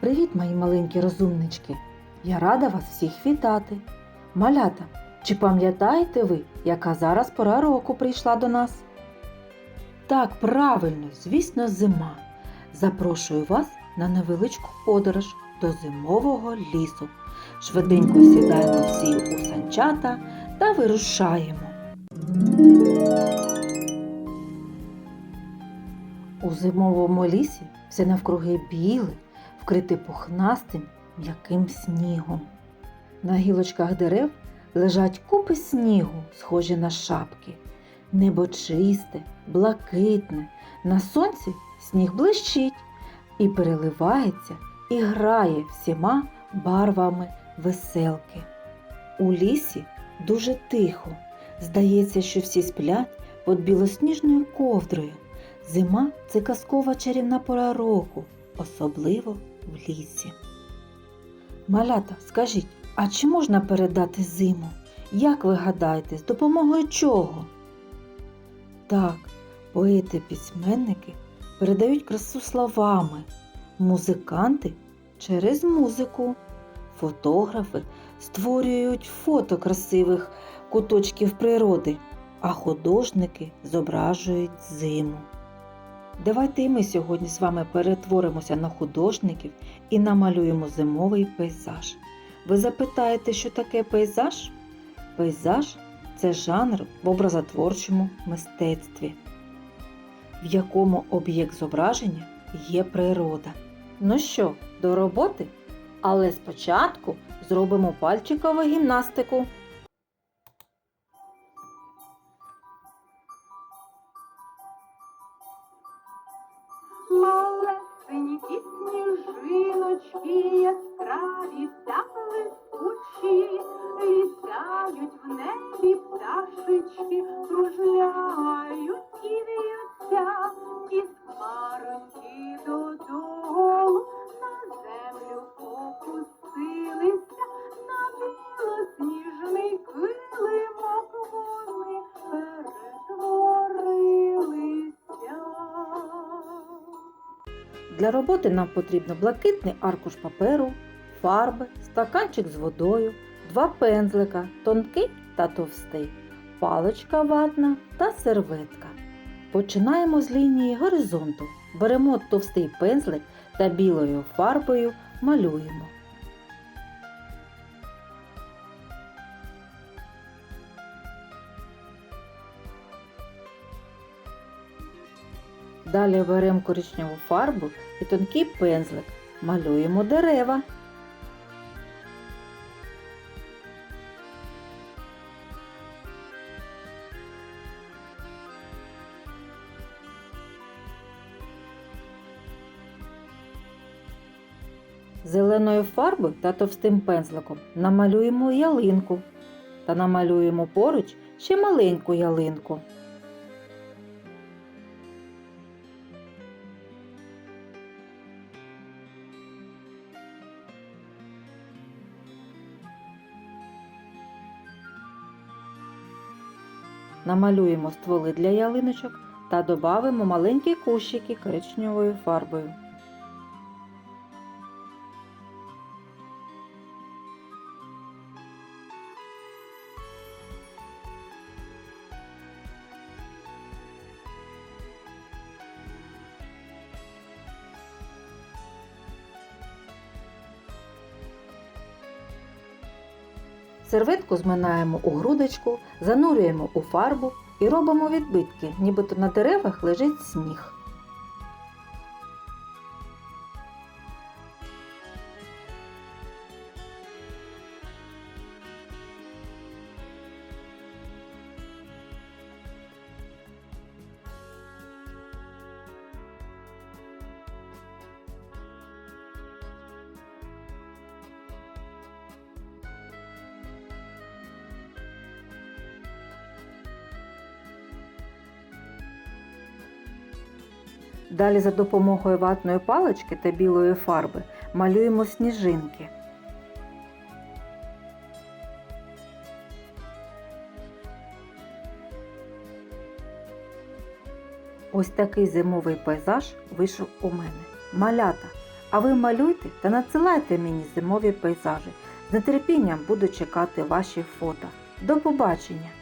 Привіт, мої маленькі розумнички! Я рада вас всіх вітати. Малята, чи пам'ятаєте ви, яка зараз пора року прийшла до нас? Так, правильно, звісно, зима. Запрошую вас на невеличку подорож до зимового лісу. Швиденько сідаємо всі у санчата та вирушаємо. У зимовому лісі все навкруги біле, вкрите пухнастим м'яким снігом. На гілочках дерев лежать купи снігу, схожі на шапки. Небо чисте, блакитне, на сонці сніг блищить і переливається, і грає всіма барвами веселки. У лісі дуже тихо. Здається, що всі сплять під білосніжною ковдрою. Зима це казкова чарівна пора року, особливо в лісі. Малята, скажіть, а чи можна передати зиму? Як ви гадаєте, з допомогою чого? Так, поети-письменники передають красу словами, музиканти через музику, фотографи створюють фото красивих куточків природи, а художники зображують зиму. Давайте і ми сьогодні з вами перетворимося на художників і намалюємо зимовий пейзаж. Ви запитаєте, що таке пейзаж? Пейзаж це жанр в образотворчому мистецтві, в якому об'єкт зображення є природа. Ну що, до роботи? Але спочатку зробимо пальчикову гімнастику. Малесенькі сніжиночки яскраві та блискучі, літають Для роботи нам потрібно блакитний аркуш паперу, фарби, стаканчик з водою, два пензлика, тонкий та товстий, паличка ватна та серветка. Починаємо з лінії горизонту. Беремо товстий пензлик та білою фарбою малюємо. Далі беремо коричневу фарбу і тонкий пензлик. Малюємо дерева. Зеленою фарбою та товстим пензликом намалюємо ялинку та намалюємо поруч ще маленьку ялинку. Намалюємо стволи для ялиночок та додамо маленькі кущики коричневою фарбою. Серветку зминаємо у грудочку, занурюємо у фарбу і робимо відбитки, нібито на деревах лежить сніг. Далі за допомогою ватної палички та білої фарби малюємо сніжинки. Ось такий зимовий пейзаж вийшов у мене. Малята, А ви малюйте та надсилайте мені зимові пейзажі. З нетерпінням буду чекати ваші фото. До побачення!